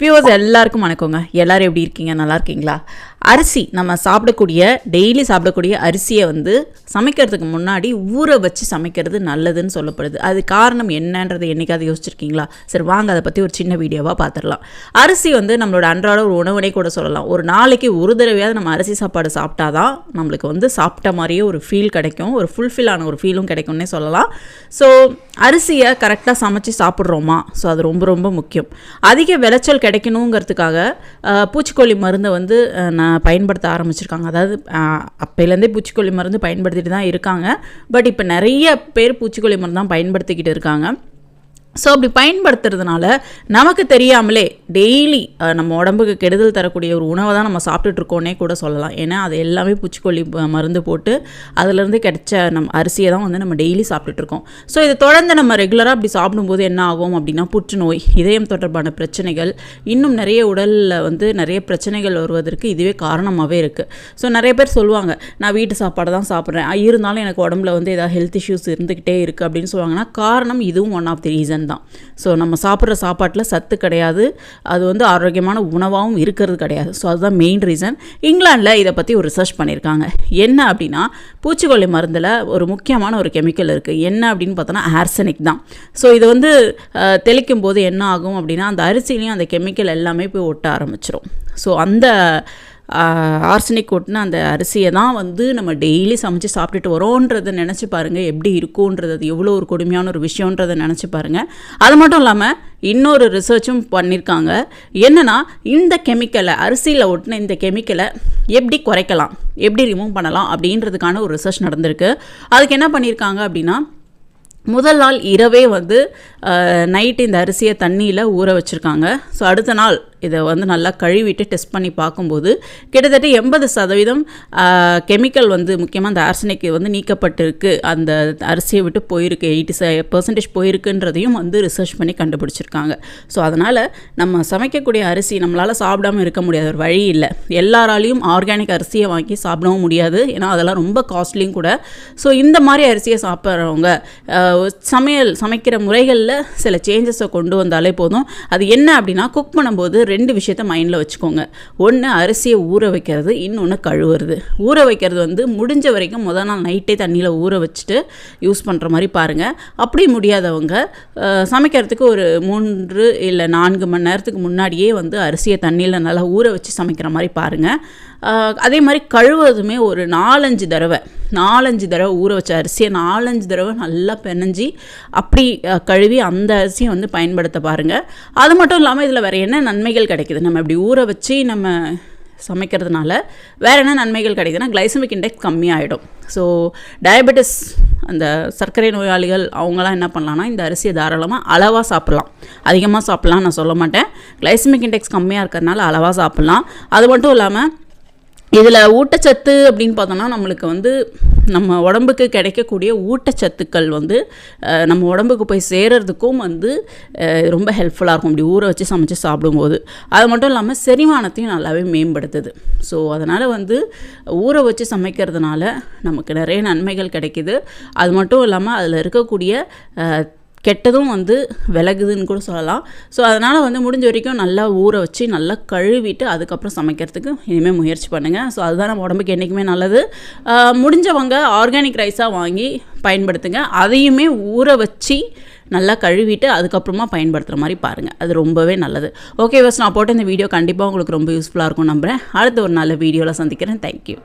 Viewers எல்லாருக்கும் வணக்கங்க. எல்லாரும் எப்படி இருக்கீங்க? நல்லா இருக்கீங்களா? அரிசி நம்ம சாப்பிடக்கூடிய டெய்லி சாப்பிடக்கூடிய அரிசியை வந்து சமைக்கிறதுக்கு முன்னாடி ஊற வச்சு சமைக்கிறது நல்லதுன்னு சொல்லப்படுது. அது காரணம் என்னன்றது என்னைக்காவது யோசிச்சிருக்கீங்களா? சரி வாங்க அதை பற்றி ஒரு சின்ன வீடியோவாக பார்த்துடலாம் அரிசி வந்து நம்மளோட அன்றாட ஒரு உணவுனே கூட சொல்லலாம். ஒரு நாளைக்கு ஒரு தடவையாவது நம்ம அரிசி சாப்பாடு சாப்பிட்டா தான் நம்மளுக்கு வந்து சாப்பிட்ட மாதிரியே ஒரு ஃபீல் கிடைக்கும். ஒரு ஃபுல்ஃபில்லான ஒரு ஃபீலும் கிடைக்கும்னே சொல்லலாம். ஸோ அரிசியை கரெக்டாக சமைச்சு சாப்பிட்றோமா? ஸோ அது ரொம்ப ரொம்ப முக்கியம். அதிக விளைச்சல் கிடைக்கணுங்கிறதுக்காக பூச்சிக்கொல்லி மருந்தை வந்து நான் பயன்படுத்த ஆரம்பிச்சிருக்காங்க. அதாவது அப்போலேருந்தே பூச்சிக்கொல்லி மருந்து பயன்படுத்திட்டு தான் இருக்காங்க. பட் இப்போ நிறைய பேர் பூச்சிக்கொல்லி மருந்து தான் பயன்படுத்திக்கிட்டு இருக்காங்க. ஸோ அப்படி பயன்படுத்துறதுனால நமக்கு தெரியாமலே டெய்லி நம்ம உடம்புக்கு கெடுதல் தரக்கூடிய ஒரு உணவை தான் நம்ம சாப்பிட்டுட்ருக்கோன்னே கூட சொல்லலாம். ஏன்னா அது எல்லாமே பூச்சிக்கொல்லி மருந்து போட்டு அதுலேருந்து கிடைச்ச நம்ம அரிசியை தான் வந்து நம்ம டெய்லி சாப்பிட்டுட்ருக்கோம் ஸோ இதை தொடர்ந்து நம்ம ரெகுலராக அப்படி சாப்பிடும்போது என்ன ஆகும் அப்படின்னா புற்றுநோய் இதயம் தொடர்பான பிரச்சனைகள் இன்னும் நிறைய உடலில் வந்து நிறைய பிரச்சனைகள் வருவதற்கு இதுவே காரணமாகவே இருக்குது ஸோ நிறைய பேர் சொல்லுவாங்க நான் வீட்டு சாப்பாடு தான் சாப்பிட்றேன். இருந்தாலும் எனக்கு உடம்புல வந்து ஏதாவது ஹெல்த் இஷ்யூஸ் இருந்துக்கிட்டே இருக்குது அப்படின்னு சொல்லுவாங்கன்னா காரணம் இதுவும் ஒன் ஆஃப் தி ரீசன் தான் ஸோ நம்ம சாப்பிட்ற சாப்பாட்டில் சத்து கிடையாது. அது வந்து ஆரோக்கியமான உணவாகவும் இருக்கிறது கிடையாது. ஸோ அதுதான் மெயின் ரீசன் இங்கிலாந்தில் இதை பற்றி ஒரு ரிசர்ச் பண்ணியிருக்காங்க. என்ன அப்படின்னா பூச்சிக்கொல்லி மருந்தில் ஒரு முக்கியமான ஒரு கெமிக்கல் இருக்குது என்ன அப்படின்னு பார்த்தோன்னா ஆர்சனிக் தான். ஸோ இது வந்து தெளிக்கும் போது என்ன ஆகும் அப்படின்னா அந்த அரிசிலையும் அந்த கெமிக்கல் எல்லாமே போய் ஒட்ட ஆரம்பிச்சிடும் ஸோ அந்த ஆர்சனிக் ஒட்டின அந்த அரிசியை தான் வந்து நம்ம டெய்லி சமைச்சு சாப்பிட்டுட்டு வரோன்றதை நினச்சி பாருங்கள் எப்படி இருக்கும்ன்றது அது எவ்வளோ ஒரு கொடுமையான ஒரு விஷயன்றதை நினச்சி பாருங்கள் அது மட்டும் இல்லாமல் இன்னொரு ரிசர்ச்சும் பண்ணியிருக்காங்க என்னென்னா இந்த கெமிக்கலை அரிசியில் ஒட்டின இந்த கெமிக்கலை எப்படி குறைக்கலாம்? எப்படி ரிமூவ் பண்ணலாம்? அப்படின்றதுக்கான ஒரு ரிசர்ச் நடந்திருக்கு. அதுக்கு என்ன பண்ணியிருக்காங்க அப்படின்னா முதல் நாள் இரவே வந்து நைட்டு இந்த அரிசியை தண்ணியில் ஊற வச்சுருக்காங்க. ஸோ அடுத்த நாள் இதை வந்து நல்லா கழுவிட்டு டெஸ்ட் பண்ணி பார்க்கும்போது கிட்டத்தட்ட எண்பது சதவீதம் கெமிக்கல் வந்து முக்கியமாக அந்த ஆர்சனிக் வந்து நீக்கப்பட்டிருக்கு. அந்த அரிசியை விட்டு போயிருக்கு. எயிட்டி ச பர்சன்டேஜ் போயிருக்குன்றதையும் வந்து ரிசர்ச் பண்ணி கண்டுபிடிச்சிருக்காங்க. ஸோ அதனால் நம்ம சமைக்கக்கூடிய அரிசி நம்மளால் சாப்பிடாம இருக்க முடியாது ஒரு வழி இல்லை. எல்லாராலையும் ஆர்கானிக் அரிசியை வாங்கி சாப்பிடவும் முடியாது. ஏன்னா அதெல்லாம் ரொம்ப காஸ்ட்லியும் கூட. ஸோ இந்த மாதிரி அரிசியை சாப்பிட்றவங்க சமையல் சமைக்கிற முறைகளில் சில சேஞ்சஸை கொண்டு வந்தாலே போதும். அது என்ன அப்படின்னா குக் பண்ணும்போது ரெண்டு விஷயத்த மைண்டில் வச்சுக்கோங்க. ஒன்று அரிசியை ஊற வைக்கிறது இன்னொன்று கழுவுறது. ஊற வைக்கிறது வந்து முடிஞ்ச வரைக்கும் முதல் நாள் நைட்டே தண்ணியில் ஊற வச்சுட்டு யூஸ் பண்ணுற மாதிரி பாருங்கள் அப்படி முடியாதவங்க சமைக்கிறதுக்கு ஒரு மூன்று இல்லை நான்கு மணி நேரத்துக்கு முன்னாடியே வந்து அரிசியை தண்ணியில் நல்லா ஊற வச்சு சமைக்கிற மாதிரி பாருங்கள் அதே மாதிரி கழுவுறதுமே ஒரு நாலஞ்சு தடவை நாலஞ்சு தடவை ஊற வச்ச அரிசியை நாலஞ்சு தடவை நல்லா பெனஞ்சி அப்படி கழுவி அந்த அரிசியை வந்து பயன்படுத்த பாருங்கள் அது மட்டும் இல்லாமல் இதில் வேறு என்ன நன்மைகள் கிடைக்குது? நம்ம இப்படி ஊற வச்சு நம்ம சமைக்கிறதுனால வேறு என்ன நன்மைகள் கிடைக்குதுன்னா கிளைசமிக் இண்டெக்ஸ் கம்மியாகிடும் ஸோ டயபெட்டிஸ் அந்த சர்க்கரை நோயாளிகள் அவங்களாம் என்ன பண்ணலான்னா இந்த அரிசியை தாராளமாக அளவாக சாப்பிட்லாம். அதிகமாக சாப்பிட்லாம் நான் சொல்ல மாட்டேன். கிளைசமிக் இண்டெக்ஸ் கம்மியாக இருக்கிறதுனால அளவாக சாப்பிட்லாம். அது மட்டும் இல்லாமல் இதில் ஊட்டச்சத்து அப்படின்னு பார்த்தோன்னா நம்மளுக்கு வந்து நம்ம உடம்புக்கு கிடைக்கக்கூடிய ஊட்டச்சத்துக்கள் வந்து நம்ம உடம்புக்கு போய் சேர்கிறதுக்கும் வந்து ரொம்ப ஹெல்ப்ஃபுல்லாக இருக்கும். அப்படி ஊற வச்சு சமைச்சு சாப்பிடும்போது. அது மட்டும் இல்லாமல் செரிமானத்தையும் நல்லாவே மேம்படுத்துது. ஸோ அதனால் வந்து ஊற வச்சு சமைக்கிறதுனால நமக்கு நிறைய நன்மைகள் கிடைக்கிது. அது மட்டும் இல்லாமல் அதில் இருக்கக்கூடிய கெட்டதும் வந்து விலகுதுன்னு கூட சொல்லலாம். ஸோ அதனால் வந்து முடிஞ்ச வரைக்கும் நல்லா ஊற வச்சு நல்லா கழுவிட்டு அதுக்கப்புறம் சமைக்கிறதுக்கு இனிமேல் முயற்சி பண்ணுங்கள் ஸோ அதுதான் நம்ம உடம்புக்கு என்றைக்குமே நல்லது. முடிஞ்சவங்க ஆர்கானிக் ரைஸாக வாங்கி பயன்படுத்துங்க. அதையுமே ஊற வச்சு நல்லா கழுவிட்டு அதுக்கப்புறமா பயன்படுத்துகிற மாதிரி பாருங்கள் அது ரொம்பவே நல்லது. ஓகே பஸ் நான் போட்ட இந்த வீடியோ கண்டிப்பாக உங்களுக்கு ரொம்ப யூஸ்ஃபுல்லாக இருக்கும் நம்புகிறேன் அடுத்த ஒரு நல்ல வீடியோவில் சந்திக்கிறேன். தேங்க்யூ